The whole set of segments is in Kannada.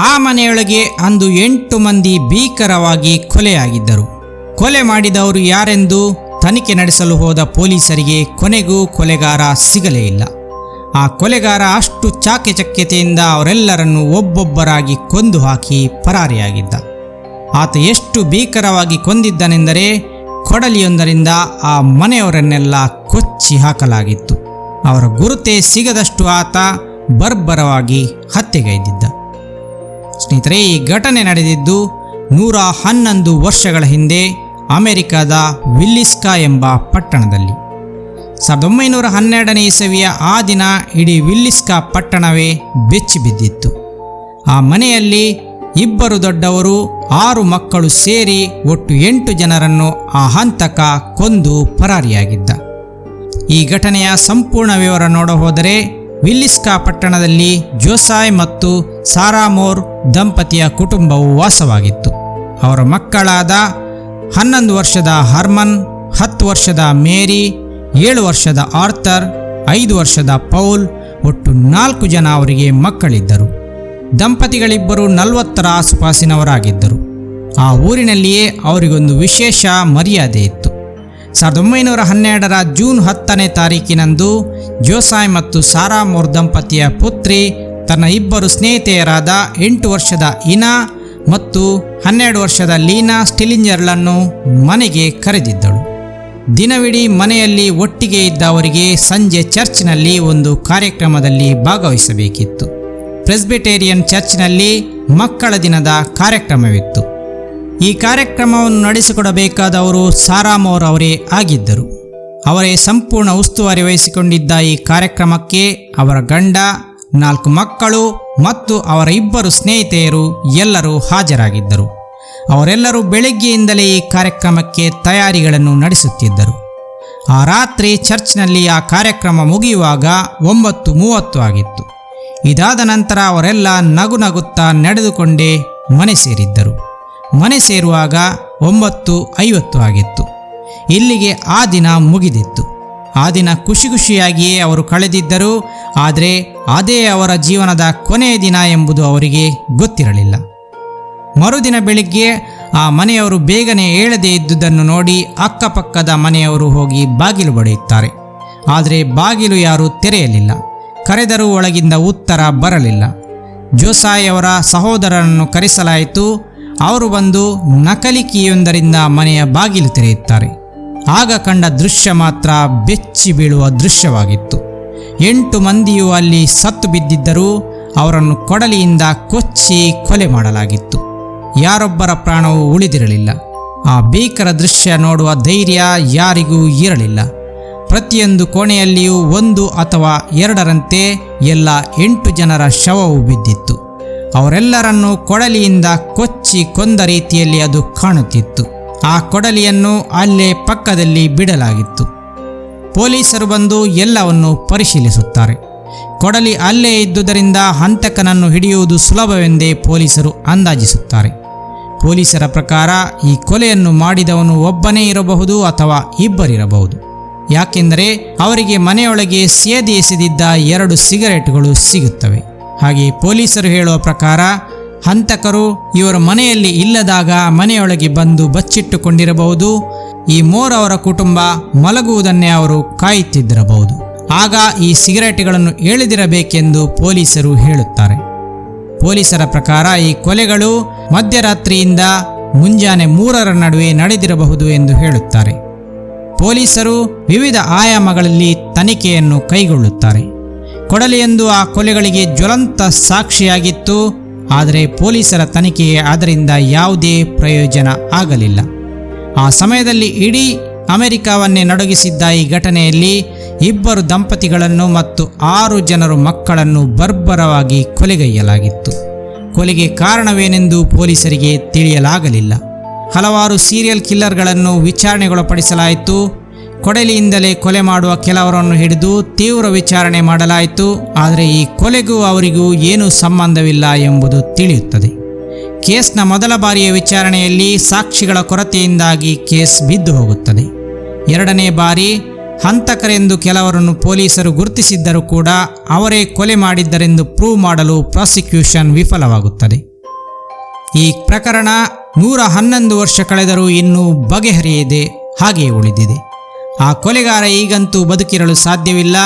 ಆ ಮನೆಯೊಳಗೆ ಅಂದು ಎಂಟು ಮಂದಿ ಭೀಕರವಾಗಿ ಕೊಲೆಯಾಗಿದ್ದರು. ಕೊಲೆ ಮಾಡಿದವರು ಯಾರೆಂದು ತನಿಖೆ ನಡೆಸಲು ಹೋದ ಪೊಲೀಸರಿಗೆ ಕೊನೆಗೂ ಕೊಲೆಗಾರ ಸಿಗಲೇ ಇಲ್ಲ. ಆ ಕೊಲೆಗಾರ ಅಷ್ಟು ಚಾಕಚಕ್ಯತೆಯಿಂದ ಅವರೆಲ್ಲರನ್ನು ಒಬ್ಬೊಬ್ಬರಾಗಿ ಕೊಂದು ಹಾಕಿ ಪರಾರಿಯಾಗಿದ್ದ. ಆತ ಎಷ್ಟು ಭೀಕರವಾಗಿ ಕೊಂದಿದ್ದನೆಂದರೆ ಕೊಡಲಿಯೊಂದರಿಂದ ಆ ಮನೆಯವರನ್ನೆಲ್ಲ ಕೊಚ್ಚಿ ಹಾಕಲಾಗಿತ್ತು. ಅವರ ಗುರುತೇ ಸಿಗದಷ್ಟು ಆತ ಬರ್ಬರವಾಗಿ ಹತ್ಯೆಗೈದಿದ್ದ. ಸ್ನೇಹಿತರೆ, ಈ ಘಟನೆ ನಡೆದಿದ್ದು ನೂರ ಹನ್ನೊಂದು ವರ್ಷಗಳ ಹಿಂದೆ ಅಮೆರಿಕದ ವಿಲ್ಲಿಸ್ಕಾ ಎಂಬ ಪಟ್ಟಣದಲ್ಲಿ. ಸಾವಿರದ ಒಂಬೈನೂರ ಹನ್ನೆರಡನೇ ಇಸವಿಯ ಆ ದಿನ ಇಡೀ ವಿಲ್ಲಿಸ್ಕಾ ಪಟ್ಟಣವೇ ಬೆಚ್ಚಿ ಬಿದ್ದಿತ್ತು. ಆ ಮನೆಯಲ್ಲಿ ಇಬ್ಬರು ದೊಡ್ಡವರು, ಆರು ಮಕ್ಕಳು ಸೇರಿ ಒಟ್ಟು ಎಂಟು ಜನರನ್ನು ಆ ಹಂತಕ ಕೊಂದು ಪರಾರಿಯಾಗಿದ್ದ. ಈ ಘಟನೆಯ ಸಂಪೂರ್ಣ ವಿವರ ನೋಡ ಹೋದರೆ ವಿಲ್ಲಿಸ್ಕಾ ಪಟ್ಟಣದಲ್ಲಿ ಜೋಸಾಯ್ ಮತ್ತು ಸಾರಾಮೋರ್ ದಂಪತಿಯ ಕುಟುಂಬವು ವಾಸವಾಗಿತ್ತು. ಅವರ ಮಕ್ಕಳಾದ ಹನ್ನೊಂದು ವರ್ಷದ ಹರ್ಮನ್, ಹತ್ತು ವರ್ಷದ ಮೇರಿ, ಏಳು ವರ್ಷದ ಆರ್ಥರ್, ಐದು ವರ್ಷದ ಪೌಲ್, ಒಟ್ಟು ನಾಲ್ಕು ಜನ ಅವರಿಗೆ ಮಕ್ಕಳಿದ್ದರು. ದಂಪತಿಗಳಿಬ್ಬರು ನಲವತ್ತರ ಆಸುಪಾಸಿನವರಾಗಿದ್ದರು. ಆ ಊರಿನಲ್ಲಿಯೇ ಅವರಿಗೊಂದು ವಿಶೇಷ ಮರ್ಯಾದೆ ಇತ್ತು. ಸಾವಿರದ ಒಂಬೈನೂರ ಹನ್ನೆರಡರ ಜೂನ್ ಹತ್ತನೇ ತಾರೀಕಿನಂದು ಜೋಸಾಯ್ ಮತ್ತು ಸಾರಾ ಮೋರ್ ದಂಪತಿಯ ಪುತ್ರಿ, ತನ್ನ ಇಬ್ಬರು ಸ್ನೇಹಿತೆಯರಾದ ಎಂಟು ವರ್ಷದ ಇನಾ ಮತ್ತು ಹನ್ನೆರಡು ವರ್ಷದ ಲೀನಾ ಸ್ಟಿಲಿಂಜರ್ಳನ್ನು ಮನೆಗೆ ಕರೆದಿದ್ದಳು. ದಿನವಿಡೀ ಮನೆಯಲ್ಲಿ ಒಟ್ಟಿಗೆ ಇದ್ದ ಅವರಿಗೆ ಸಂಜೆ ಚರ್ಚ್ನಲ್ಲಿ ಒಂದು ಕಾರ್ಯಕ್ರಮದಲ್ಲಿ ಭಾಗವಹಿಸಬೇಕಿತ್ತು. ಪ್ರೆಸ್ಬಿಟೇರಿಯನ್ ಚರ್ಚ್ನಲ್ಲಿ ಮಕ್ಕಳ ದಿನದ ಕಾರ್ಯಕ್ರಮವಿತ್ತು. ಈ ಕಾರ್ಯಕ್ರಮವನ್ನು ನಡೆಸಿಕೊಡಬೇಕಾದವರು ಸಾರಾಮೋರ್ ಅವರೇ ಆಗಿದ್ದರು. ಅವರೇ ಸಂಪೂರ್ಣ ಉಸ್ತುವಾರಿ ವಹಿಸಿಕೊಂಡಿದ್ದ ಈ ಕಾರ್ಯಕ್ರಮಕ್ಕೆ ಅವರ ಗಂಡ, ನಾಲ್ಕು ಮಕ್ಕಳು ಮತ್ತು ಅವರ ಇಬ್ಬರು ಸ್ನೇಹಿತೆಯರು ಎಲ್ಲರೂ ಹಾಜರಾಗಿದ್ದರು. ಅವರೆಲ್ಲರೂ ಬೆಳಗ್ಗೆಯಿಂದಲೇ ಈ ಕಾರ್ಯಕ್ರಮಕ್ಕೆ ತಯಾರಿಗಳನ್ನು ನಡೆಸುತ್ತಿದ್ದರು. ಆ ರಾತ್ರಿ ಚರ್ಚ್ನಲ್ಲಿ ಆ ಕಾರ್ಯಕ್ರಮ ಮುಗಿಯುವಾಗ ಒಂಬತ್ತು ಮೂವತ್ತು ಆಗಿತ್ತು. ಇದಾದ ನಂತರ ಅವರೆಲ್ಲ ನಗು ನಗುತ್ತಾ ನಡೆದುಕೊಂಡೇ ಮನೆ ಸೇರಿದ್ದರು. ಮನೆ ಸೇರುವಾಗ ಒಂಬತ್ತು ಐವತ್ತು ಆಗಿತ್ತು. ಇಲ್ಲಿಗೆ ಆ ದಿನ ಮುಗಿದಿತ್ತು. ಆ ದಿನ ಖುಷಿ ಖುಷಿಯಾಗಿಯೇ ಅವರು ಕಳೆದಿದ್ದರು, ಆದರೆ ಅದೇ ಅವರ ಜೀವನದ ಕೊನೆಯ ದಿನ ಎಂಬುದು ಅವರಿಗೆ ಗೊತ್ತಿರಲಿಲ್ಲ. ಮರುದಿನ ಬೆಳಿಗ್ಗೆ ಆ ಮನೆಯವರು ಬೇಗನೆ ಏಳದೇ ಇದ್ದುದನ್ನು ನೋಡಿ ಅಕ್ಕಪಕ್ಕದ ಮನೆಯವರು ಹೋಗಿ ಬಾಗಿಲು ಬಡಿಯುತ್ತಾರೆ. ಆದರೆ ಬಾಗಿಲು ಯಾರೂ ತೆರೆಯಲಿಲ್ಲ. ಕರೆದರೂ ಒಳಗಿಂದ ಉತ್ತರ ಬರಲಿಲ್ಲ. ಜೋಸಾಯಿಯವರ ಅವರ ಸಹೋದರನನ್ನು ಕರೆಸಲಾಯಿತು. ಅವರು ಬಂದು ನಕಲಿ ಕೀಯೊಂದರಿಂದ ಮನೆಯ ಬಾಗಿಲು ತೆರೆಯುತ್ತಾರೆ. ಆಗ ಕಂಡ ದೃಶ್ಯ ಮಾತ್ರ ಬೆಚ್ಚಿ ಬೀಳುವ ದೃಶ್ಯವಾಗಿತ್ತು. ಎಂಟು ಮಂದಿಯು ಅಲ್ಲಿ ಸತ್ತು ಬಿದ್ದಿದ್ದರೂ ಅವರನ್ನು ಕೊಡಲಿಯಿಂದ ಕೊಚ್ಚಿ ಕೊಲೆ ಮಾಡಲಾಗಿತ್ತು. ಯಾರೊಬ್ಬರ ಪ್ರಾಣವೂ ಉಳಿದಿರಲಿಲ್ಲ. ಆ ಭೀಕರ ದೃಶ್ಯ ನೋಡುವ ಧೈರ್ಯ ಯಾರಿಗೂ ಇರಲಿಲ್ಲ. ಪ್ರತಿಯೊಂದು ಕೋಣೆಯಲ್ಲಿಯೂ ಒಂದು ಅಥವಾ ಎರಡರಂತೆ ಎಲ್ಲ ಎಂಟು ಜನರ ಶವವು ಬಿದ್ದಿತ್ತು. ಅವರೆಲ್ಲರನ್ನೂ ಕೊಡಲಿಯಿಂದ ಕೊಚ್ಚಿ ಕೊಂದ ರೀತಿಯಲ್ಲಿ ಅದು ಕಾಣುತ್ತಿತ್ತು. ಆ ಕೊಡಲಿಯನ್ನು ಅಲ್ಲೇ ಪಕ್ಕದಲ್ಲಿ ಬಿಡಲಾಗಿತ್ತು. ಪೊಲೀಸರು ಬಂದು ಎಲ್ಲವನ್ನು ಪರಿಶೀಲಿಸುತ್ತಾರೆ. ಕೊಡಲಿ ಅಲ್ಲೇ ಇದ್ದುದರಿಂದ ಹಂತಕನನ್ನು ಹಿಡಿಯುವುದು ಸುಲಭವೆಂದೇ ಪೊಲೀಸರು ಅಂದಾಜಿಸುತ್ತಾರೆ. ಪೊಲೀಸರ ಪ್ರಕಾರ ಈ ಕೊಲೆಯನ್ನು ಮಾಡಿದವನು ಒಬ್ಬನೇ ಇರಬಹುದು ಅಥವಾ ಇಬ್ಬರಿರಬಹುದು. ಯಾಕೆಂದರೆ ಅವರಿಗೆ ಮನೆಯೊಳಗೆ ಸೇದಿ ಎಸೆದಿದ್ದ ಎರಡು ಸಿಗರೆಟ್ಗಳು ಸಿಗುತ್ತವೆ. ಹಾಗೆ ಪೊಲೀಸರು ಹೇಳುವ ಪ್ರಕಾರ, ಹಂತಕರು ಇವರ ಮನೆಯಲ್ಲಿ ಇಲ್ಲದಾಗ ಮನೆಯೊಳಗೆ ಬಂದು ಬಚ್ಚಿಟ್ಟುಕೊಂಡಿರಬಹುದು. ಈ ಮೋರ್ ಅವರ ಕುಟುಂಬ ಮಲಗುವುದನ್ನೇ ಅವರು ಕಾಯುತ್ತಿದ್ದಿರಬಹುದು. ಆಗ ಈ ಸಿಗರೇಟ್ಗಳನ್ನು ಎಳೆದಿರಬೇಕೆಂದು ಪೊಲೀಸರು ಹೇಳುತ್ತಾರೆ. ಪೊಲೀಸರ ಪ್ರಕಾರ ಈ ಕೊಲೆಗಳು ಮಧ್ಯರಾತ್ರಿಯಿಂದ ಮುಂಜಾನೆ ಮೂರರ ನಡುವೆ ನಡೆದಿರಬಹುದು ಎಂದು ಹೇಳುತ್ತಾರೆ. ಪೊಲೀಸರು ವಿವಿಧ ಆಯಾಮಗಳಲ್ಲಿ ತನಿಖೆಯನ್ನು ಕೈಗೊಳ್ಳುತ್ತಾರೆ. ಕೊಡಲಿಯೆಂದು ಆ ಕೊಲೆಗಳಿಗೆ ಜ್ವಲಂತ ಸಾಕ್ಷಿಯಾಗಿತ್ತು. ಆದರೆ ಪೊಲೀಸರ ತನಿಖೆಗೆ ಅದರಿಂದ ಯಾವುದೇ ಪ್ರಯೋಜನ ಆಗಲಿಲ್ಲ. ಆ ಸಮಯದಲ್ಲಿ ಇಡೀ ಅಮೆರಿಕಾವನ್ನೇ ನಡುಗಿಸಿದ್ದ ಈ ಘಟನೆಯಲ್ಲಿ ಇಬ್ಬರು ದಂಪತಿಗಳನ್ನು ಮತ್ತು ಆರು ಜನರು ಮಕ್ಕಳನ್ನು ಬರ್ಬರವಾಗಿ ಕೊಲೆಗೈಯಲಾಗಿತ್ತು. ಕೊಲೆಗೆ ಕಾರಣವೇನೆಂದು ಪೊಲೀಸರಿಗೆ ತಿಳಿಯಲಾಗಲಿಲ್ಲ. ಹಲವಾರು ಸೀರಿಯಲ್ ಕಿಲ್ಲರ್ಗಳನ್ನು ವಿಚಾರಣೆಗೊಳಪಡಿಸಲಾಯಿತು. ಕೊಡಲಿಯಿಂದಲೇ ಕೊಲೆ ಮಾಡುವ ಕೆಲವರನ್ನು ಹಿಡಿದು ತೀವ್ರ ವಿಚಾರಣೆ ಮಾಡಲಾಯಿತು. ಆದರೆ ಈ ಕೊಲೆಗೂ ಅವರಿಗೂ ಏನೂ ಸಂಬಂಧವಿಲ್ಲ ಎಂಬುದು ತಿಳಿಯುತ್ತದೆ. ಕೇಸ್ನ ಮೊದಲ ಬಾರಿಯ ವಿಚಾರಣೆಯಲ್ಲಿ ಸಾಕ್ಷಿಗಳ ಕೊರತೆಯಿಂದಾಗಿ ಕೇಸ್ ಬಿದ್ದು ಹೋಗುತ್ತದೆ. ಎರಡನೇ ಬಾರಿ ಹಂತಕರೆಂದು ಕೆಲವರನ್ನು ಪೊಲೀಸರು ಗುರುತಿಸಿದ್ದರೂ ಕೂಡ ಅವರೇ ಕೊಲೆ ಮಾಡಿದ್ದರೆಂದು ಪ್ರೂವ್ ಮಾಡಲು ಪ್ರಾಸಿಕ್ಯೂಷನ್ ವಿಫಲವಾಗುತ್ತದೆ. ಈ ಪ್ರಕರಣ ನೂರ ಹನ್ನೊಂದು ವರ್ಷ ಕಳೆದರೂ ಇನ್ನೂ ಬಗೆಹರಿಯದೆ ಹಾಗೆಯೇ ಉಳಿದಿದೆ. ಆ ಕೊಲೆಗಾರ ಈಗಂತೂ ಬದುಕಿರಲು ಸಾಧ್ಯವಿಲ್ಲ.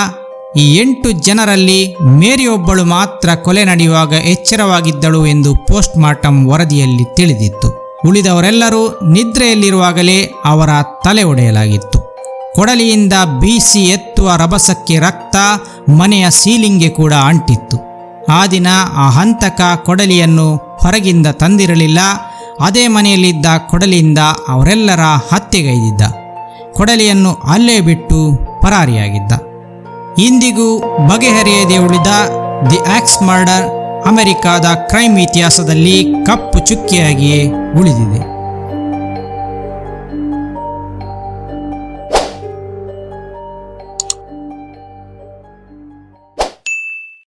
ಈ ಎಂಟು ಜನರಲ್ಲಿ ಮೇರಿಯೊಬ್ಬಳು ಮಾತ್ರ ಕೊಲೆ ನಡೆಯುವಾಗ ಎಚ್ಚರವಾಗಿದ್ದಳು ಎಂದು ಪೋಸ್ಟ್ ಮಾರ್ಟಮ್ ವರದಿಯಲ್ಲಿ ತಿಳಿದಿತ್ತು. ಉಳಿದವರೆಲ್ಲರೂ ನಿದ್ರೆಯಲ್ಲಿರುವಾಗಲೇ ಅವರ ತಲೆ ಒಡೆಯಲಾಗಿತ್ತು. ಕೊಡಲಿಯಿಂದ ಬೀಸಿ ಎತ್ತುವ ರಭಸಕ್ಕೆ ರಕ್ತ, ಮನೆಯ ಸೀಲಿಂಗ್ಗೆ ಕೂಡ ಅಂಟಿತ್ತು. ಆ ದಿನ ಆ ಹಂತಕ ಕೊಡಲಿಯನ್ನು ಹೊರಗಿಂದ ತಂದಿರಲಿಲ್ಲ. ಅದೇ ಮನೆಯಲ್ಲಿದ್ದ ಕೊಡಲಿಯಿಂದ ಅವರೆಲ್ಲರ ಹತ್ಯೆಗೈದಿದ್ದ. ಕೊಡಲಿಯನ್ನು ಅಲ್ಲೇ ಬಿಟ್ಟು ಪರಾರಿಯಾಗಿದ್ದ. ಇಂದಿಗೂ ಬಗೆಹರಿಯದೆ ಉಳಿದ ದಿ ಆಕ್ಸ್ ಮರ್ಡರ್ ಅಮೆರಿಕಾದ ಕ್ರೈಮ್ ಇತಿಹಾಸದಲ್ಲಿ ಕಪ್ಪು ಚುಕ್ಕಿಯಾಗಿಯೇ ಉಳಿದಿದೆ.